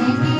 જેને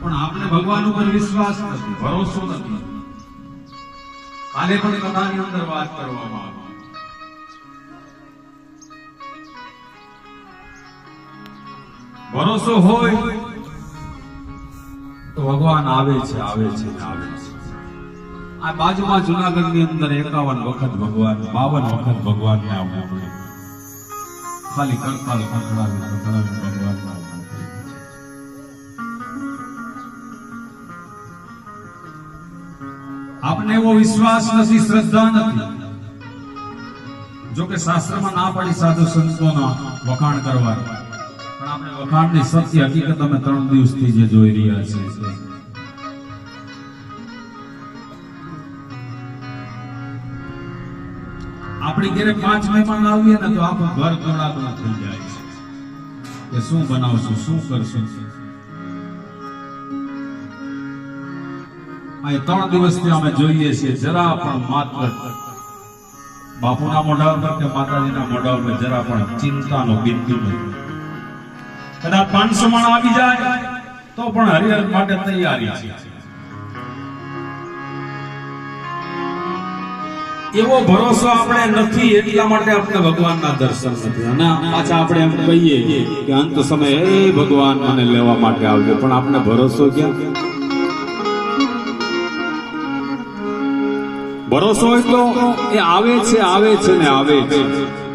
પણ આપણે ભગવાન ઉપર વિશ્વાસ નથી, ભરોસો નથી. કાલે પણ કથાની અંદર વાત કરવામાં આવી. ભરોસો હોય ભગવાન આવે છે. આવે છે આવે છે આ બાજુમાં જુનાગઢની અંદર એકાવન વખત ભગવાન, બાવન વખત ભગવાન ને આવવું ખાલી કંકાલ ખખડાવી ભગવાન. આપને એવો વિશ્વાસ નથી, શ્રદ્ધા નથી. જો કે શાસ્ત્રમાં ના પડી સાધુ સંતોના વખાણ કરવા પણ આપણે વખાણની સત્ય હકીકત અમે ત્રણ દિવસથી જે જોઈ રહ્યા છીએ. આપણી ઘરે પાંચ મહેમાન આવીએ ને તો આખું ઘર દોડાદોડ થઈ જાય છે. કે શું બનાવશું, શું કરશું? આ ત્રણ દિવસથી અમે જોઈએ છીએ, જરા પણ માત્ર બાપુના મોઢા ઉપર કે માતાજીના મોઢા ઉપર જરા પણ ચિંતાનો બિંદુ નથી કદાચ પાંચસો માણ આવી જાય, તો પણ હરિહર માટે તૈયારી છે. એવો ભરોસો આપણે નથી, એટલા માટે આપણે ભગવાનના દર્શન નથી. અને પાછા આપણે એમ કહીએ કે અંત સમય, એ ભગવાન મને લેવા માટે આવજો. પણ આપણે ભરોસો ક્યાં? ભરોસો તો એ આવે છે આવે છે ને આવે છે.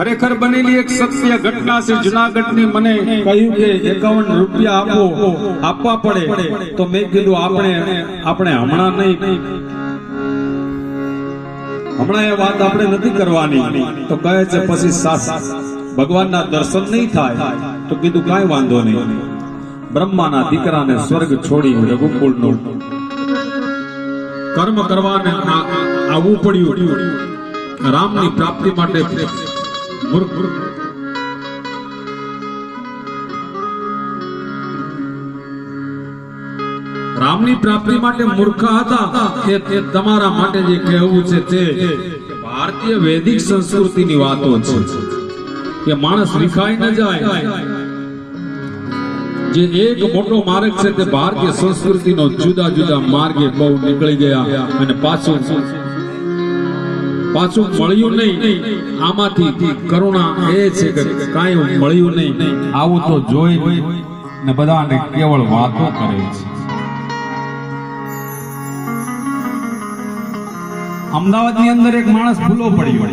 ખરેખર બનેલી એક સત્ય ઘટના છે, જુનાગઢની મને કહ્યું કે એકાવન રૂપિયા આપો, આપવા પડે. તો મેં કીધું, આપણે આપણે હમણાં નહીં. હમણાં એ વાત આપણે નથી કરવાની. તો કહે છે, પછી ભગવાનના દર્શન નહીં થાય. તો કીધું, કાંઈ વાંધો નહીં. બ્રહ્માના દીકરાને સ્વર્ગ છોડી રઘુકુળનું કર્મ કરવાને આવવું પડ્યું. રામની પ્રાપ્તિ માટે રામની પ્રાપ્તિ માટે મૂર્ખ હતા તે તમારા માટે જે કહેવું છે તે ભારતીય વૈદિક સંસ્કૃતિની વાતો છે કે માણસ વિખાઈ ન જાય. જે એક મોટો માર્ગ છે તે ભારતીય સંસ્કૃતિનો જુદા જુદા માર્ગે બહુ નીકળી ગયા અને પાછું પાછું મળ્યું નહીં. આમાંથી કરુણા એ છે કે કાંઈ મળ્યું નહીં. આવું તો જોઈ ને બધાને કેવળ વાતો કરે છે. અમદાવાદની અંદર એક માણસ ભૂલો પડ્યો.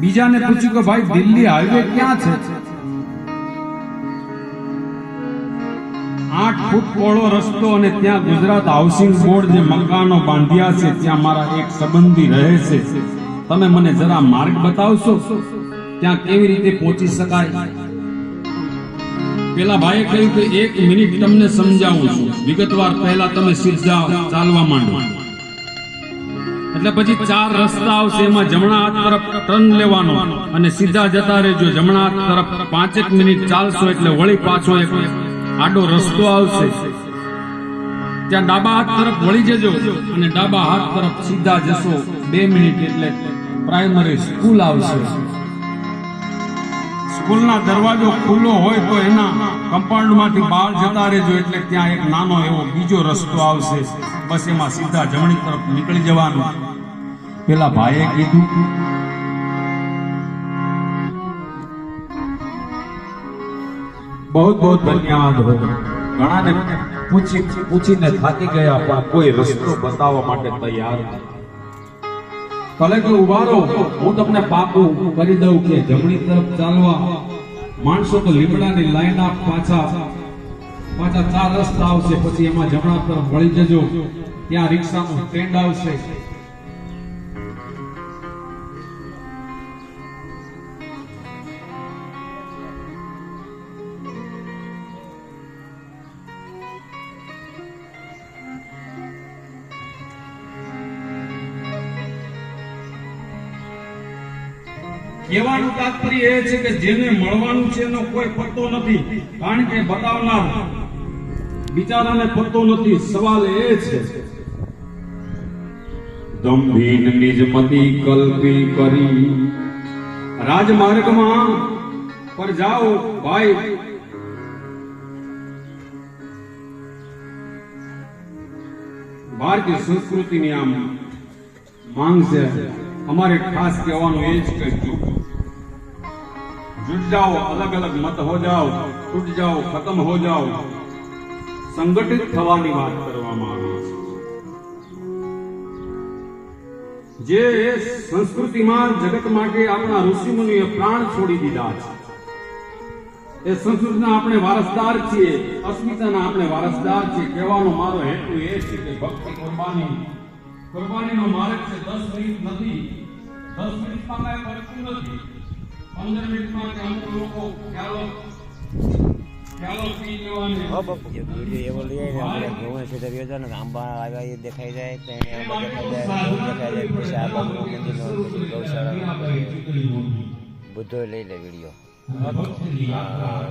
બીજાને પૂછ્યું કે ભાઈ દિલ્હી હાઈવે ક્યાં છે? ફૂટ રસ્તો અને ત્યાં ગુજરાત હાઉસિંગ બોર્ડ જે મકાનો બાંધ્યા છે, ત્યાં મારા એક સંબંધી રહે છે. તમે મને જરા માર્ગ બતાવશો? ત્યાં કેવી રીતે પહોંચી શકાય? પેલા ભાઈએ કહ્યું કે એક મિનિટ તમને સમજાવું છું. વિગતવાર પહેલા તમે સીધા ચાલવા માંડો. એટલે પછી ચાર રસ્તા આવશે, એમાં જમણા હાથ તરફ ટર્ન લેવાનો અને સીધા જતા રહેજો. જમણા હાથ તરફ પાંચેક મિનિટ ચાલશો એટલે વળી પાછો એક આડો રસ્તો આવશે. ત્યાં ડાબા હાથ તરફ વળી જજો અને ડાબા હાથ તરફ સીધા જશો. બે મિનિટ એટલે પ્રાઇમરી સ્કૂલ આવશે. સ્કૂલના દરવાજો ખુલ્લો હોય તો એના કમ્પાઉન્ડમાંથી બહાર જતા રહેજો એટલે ત્યાં એક નાનો એવો બીજો રસ્તો આવશે. બસ એમાં સીધા જમણી તરફ નીકળી જવાનું. પેલા ભાઈએ કીધું બહુ બહુ ધન્યવાદ હો ઘણાને પૂછી પૂછીને થાકી ગયા, પણ કોઈ રસ્તો બતાવવા માટે તૈયાર કલેક્ટર ઊભા રહો હું તમને પાકું કરી દઉં કે જમણી તરફ ચાલવા. માણસો તો લીમડાની લાઈન આપ પાછા પાછા ચાર રસ્તા આવશે, પછી એમાં જમણા તરફ વળી જજો. ત્યાં રિક્ષાનું સ્ટેન્ડ આવશે. કહેવાનું તાત્પર્ય એ છે કે જેને મળવાનું છે એનો કોઈ પત્તો નથી. કારણ કે બતાવનાર બિચારાને પત્તો નથી. સવાલ એ છે. દંભીન નિજમતી કલ્પી કરી રાજમાર્ગમાં પર જાઓ ભાઈ. ભારતીય સંસ્કૃતિની આમ માંગ છે. અમારે ખાસ કહેવાનું એ જ કે જૂટ જાઓ, અલગ અલગ મત હો જાઓ છૂટ જાઓ, ખતમ હો જાઓ. સંગઠિત થવાની વાત કરવામાં આવી છે. જે સંસ્કૃતિમાં જગત માટે આપણા ઋષિમુનિએ પ્રાણ છોડી દીધા છે. એ સંસ્કૃતના આપણે વારસદાર છીએ, અસ્મિતાના આપણે વારસદાર છીએ. કહેવાનો મારો હેતુ એ છે કે ભક્તિ કુરબાની, કુરબાનીનો માર્ગ છે દસ મિનિટ નથી દસ મિનિટમાં કાંઈ પડતું નથી. પંદર મિનિટમાં અમુક લોકો વીડિયો એવો લઈ આવીને આપણે છે તો રહ્યો ને આંબા આવ્યા એ દેખાઈ જાય તેને આંબા દેખાઈ જાય પછી આ મંદિરનો ગૌશાળા બધો લઈ લે વીડિયો.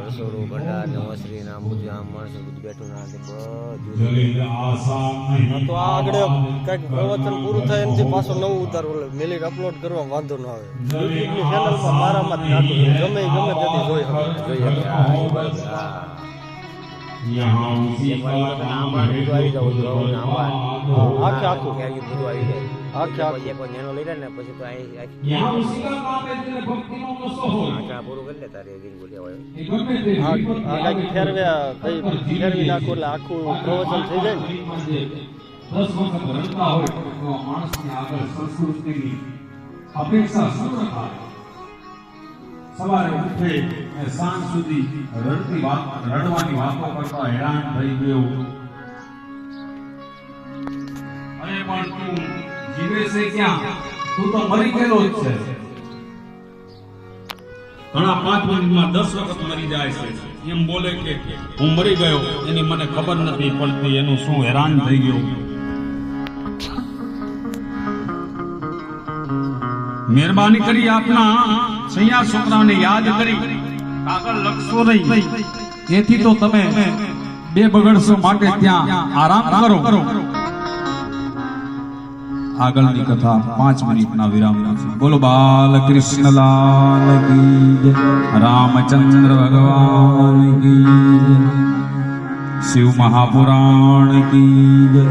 રસોડું ભંડાર ને ઓસરી ને આમ બધું આમ માણસો બધું બેઠું ના બધું તો આગળ કંઈક પ્રવચન પૂરું થાય એનાથી પાછો નવું ઉતારવું ઓલે અપલોડ કરવા વાંધો ન આવે યુટ્યુબની ચેનલમાં મારામાં જ ગમે ગમે તેથી જોઈ શકો આખે આખું. આવી જાય નેનો લઈ લે પછી તો આચા પૂરું કરી લે તારે આ કઈ ફેરવે કઈ ફેરવી નાખો આખું પ્રવચન થઈ જાય ને. હેરાન થઈ ગયો. પણ તું જીવે છે ક્યાં? તું તો મરી ગયેલો જ છે. ઘણા પાંચ મિનિટમાં દસ વખત મરી જાય છે. એમ બોલે કે, હું મરી ગયો, એની મને ખબર નથી પડતી, એનું શું હેરાન થઈ ગયું. મહેરબાની કરી આપના સૈયા છોકરાને યાદ કરી. કાગળ લખશો નહીં. તેથી તો તમે બે બગડશો માટે ત્યાં આરામ કરો. આગળની કથા પાંચ મિનિટના વિરામ પછી બોલો બાલકૃષ્ણ લાલ કી. રામચંદ્ર ભગવાન કી. શિવ મહાપુરાણ કી